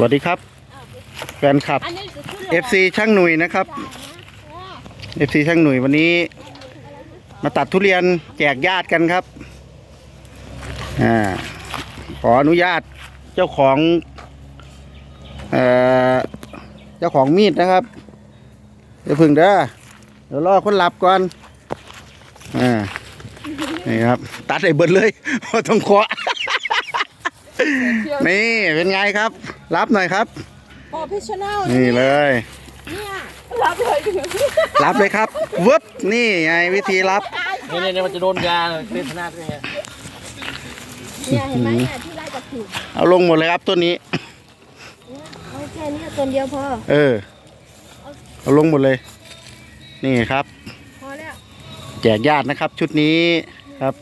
วัสดีครับ แฟนคลับอันนี้คือขึ้นเลย FC ช่างหนุ่ยนะครับ FC ช่างหนุ่ยวันนี้ มาตัดทุเรียนแจกญาติกันครับอ่าขออนุญาตเจ้าของเอ่อเจ้าของมีดนะครับเดี๋ยวพึ่งเด้อเดี๋ยวรอคนหลับก่อนอ่านี่ครับ ตัดไอ้เบิดเลยเพราะต้องเคาะนี่เป็นไงครับ รับหน่อยครับ โปรเฟชชั่นแนลนี่เลย เนี่ยรับเลยรับเลยครับวึบนี่ไงวิธีรับนี่เนี่ยมันจะโดนยาเส้นหน้าด้วยไงเนี่ยเห็นไหมเนี่ยที่ไล่กับถูกเอาลงหมดเลยครับต้นนี้เอาแค่นี้ตัวเดียวพอเออเอาลงหมดเลย นี่ครับพอแล้วแจกญาตินะครับ ชุดนี้ครับ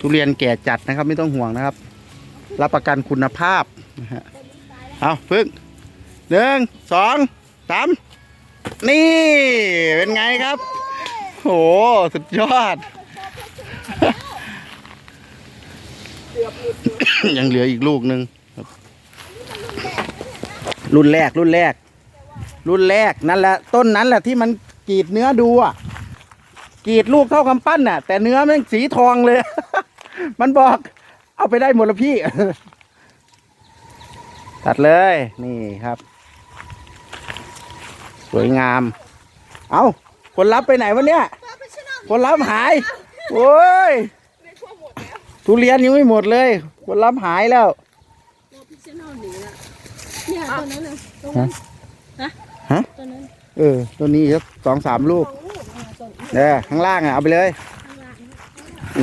ทุเรียนแก่จัดนะครับ ไม่ต้องห่วงนะครับ รับประกันคุณภาพนะฮะ เอาพึ่งหนึ่งสองสามนี่ เป็นไงครับ โห สุดยอด ยังเหลืออีกลูกหนึ่งรุ่นแรกรุ่นแรก รุ่นแรกนั่นแหละ ต้นนั้นแหละที่มันกรีดเนื้อดูอะกรีดลูกเท่ากำปั้นน่ะ แต่เนื้อมันสีทองเลย มันบอก เอาไปได้หมดละพี่ ตัดเลยนี่ครับ สวยงาม เอาคนรับไปไหนวะเนี่ย คนรับหาย โอ้ยทุเรียนยังไม่หมดเลย คนรับหายแล้วโปรเฟชชั่นแนลหนีละเนี่ยตัวนั้นน่ะตรงนั้นฮะฮะตัวนั้นเออตัวนี้ครับสองสามลูกสองลูกอ่าตัวนี้เด้อข้างล่างอะเอาไปเลยข้างล่าง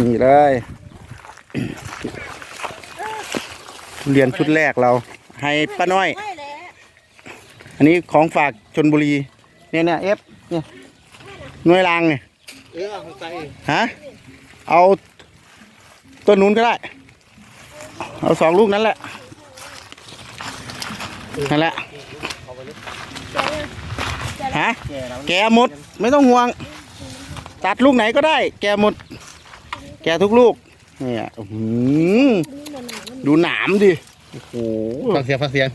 นี่เลยทุเรียนชุดแรกเรา ให้ป้าน้อย ไม่แหละอันนี้ของฝากชนบุรี เนี่ยเนี่ยเอฟเนี่ยหน่วยรางเนี่ยเออเอาไปฮะเอาต้นนู้นก็ได้ เอาสองลูกนั้นแหละนั่นแหละฮะแก่แล้วแกหมดไม่ต้องห่วง ตัดลูกไหนก็ได้ แกหมด แกทุกลูกเนี่ยอื้อหือดูหนามดิ โอ้โหฟังเสียงฟังเสียง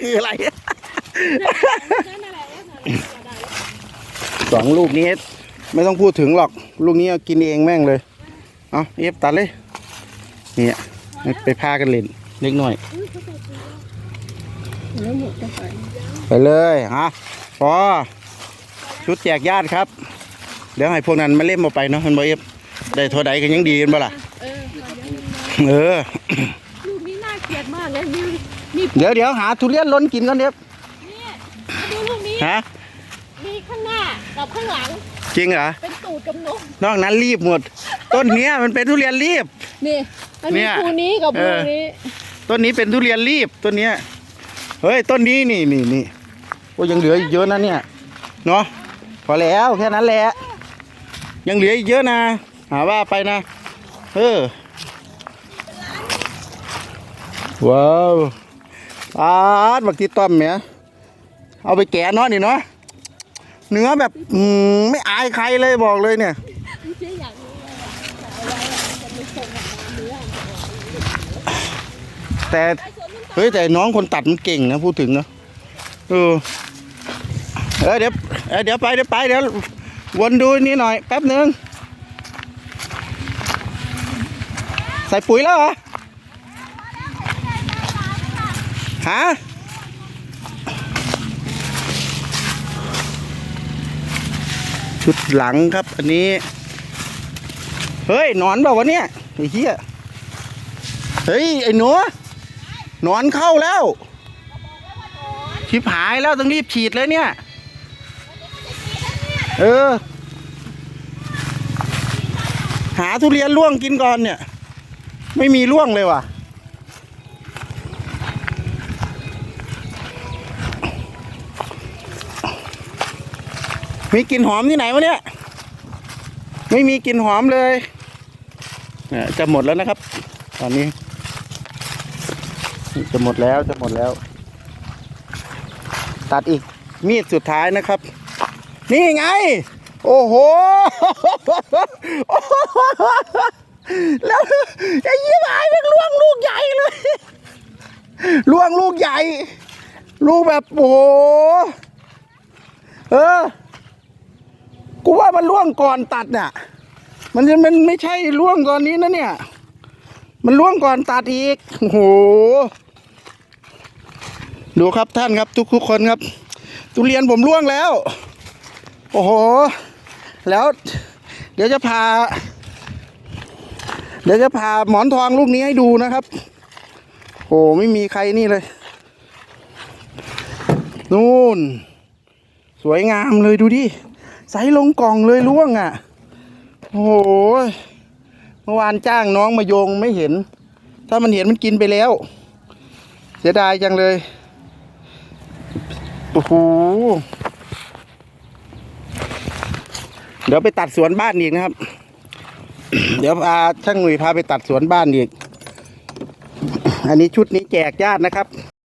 คืออะไรนั่นแหละนั่นแหละสองลูกนี้ไม่ต้องพูดถึงหรอก ลูกนี้เอากินเองแม่งเลย เอาเอฟตัดเลย เนี่ยไปพากันเล่นเล็กหน่อยแล้วหมดจะไปไปเลยฮะพอชุดแจกญาติครับ เดี๋ยวให้พวกนั้นมาเล่นมาไปเนาะมันบอเอฟได้เท่าใดกันยังดีกันบ่ล่ะเออขอ เดี๋ยวเออ ลูกนี้น่าเกลียดมากเลยนี่นี่เดี๋ยวเดี๋ยวหาทุเรียนล้นกินกันเดี๋ยวนี่ดูลูกนี้ ฮะ มีข้างหน้ากับข้างหลัง จริงเหรอ เป็นตูดกับนมนอกนั้นรีบหมด ต้นเนี้ยมันเป็นทุเรียนรีบ นี่มันเนี่มียภูนี้กับเอภูอนี้ ต้นนี้เป็นทุเรียนรีบต้นเนี้ย เฮ้ยต้นนี้นี่นี่นี่โอ้ยังเหลืออีกเยอะนะเนี่ย เนาะพอแล้วแค่นั้นแหละ ยังเหลืออีกเยอะนะ หาว่าไปนะ เออ ว้าวปาดบักที่ต้อมเนี่ยเอาไปแกะเนาะนี่เนาะเนื้อแบบอืมไม่อายใครเลยบอกเลยเนี่ยแต่เฮ้ยแต่น้องคนตัดมันเก่งนะพูดถึงนะเออเดี๋ยวเออเดี๋ยวไปเดี๋ยวไปเดี๋ยววนดูนี่หน่อยแป๊บหนึ่งใส่ปุ๋ยแล้วเหรอ ฮะชุดหลังครับ อันนี้ เฮ้ยนอนเปล่าวะเนี่ยไอ้เหี้ยเฮ้ย ไอ้หนูนอนเข้าแล้วชิบหายแล้วต้องรีบฉีดเลยเนี่ย เออ หาทุเรียนล่วงกินก่อนเนี่ย ไม่มีล่วงเลยว่ะ มีกลิ่นหอมที่ไหนวะเนี่ย ไม่มีกลิ่นหอมเลยเนี่ยจะหมดแล้วนะครับ ตอนนี้ จะหมดแล้วจะหมดแล้ว ตัดอีกมีดสุดท้ายนะครับ นี่ไง โอ้โห แล้วไอ้ยี่หายมันล่วงลูกใหญ่เลยล่วงลูกใหญ่ ลูกแบบโอ้โหเออ กูว่ามันล่วงก่อนตัดน่ะมันจะมันไม่ใช่ล่วงก่อนนี้นะเนี่ย มันล่วงก่อนตัดอีกโอ้โหดูครับท่านครับทุกทุกคนครับ ทุเรียนผมล่วงแล้ว โอ้โห แล้ว เดี๋ยวจะพา เดี๋ยวจะพาหมอนทองลูกนี้ให้ดูนะครับโอ้ไม่มีใครนี่เลย นู่น สวยงามเลยดูดิ ใสลงกล่องเลยล่วงอะ โอ้โห เมื่อวานจ้างน้องมาโยงไม่เห็น ถ้ามันเห็นมันกินไปแล้ว เสียดายจังเลย โอ้โห เดี๋ยวไปตัดสวนบ้านอีกนะครับ เดี๋ยวพาช่างหนุ่ยพาไปตัดสวนบ้านอีก อันนี้ชุดนี้แจกญาตินะครับ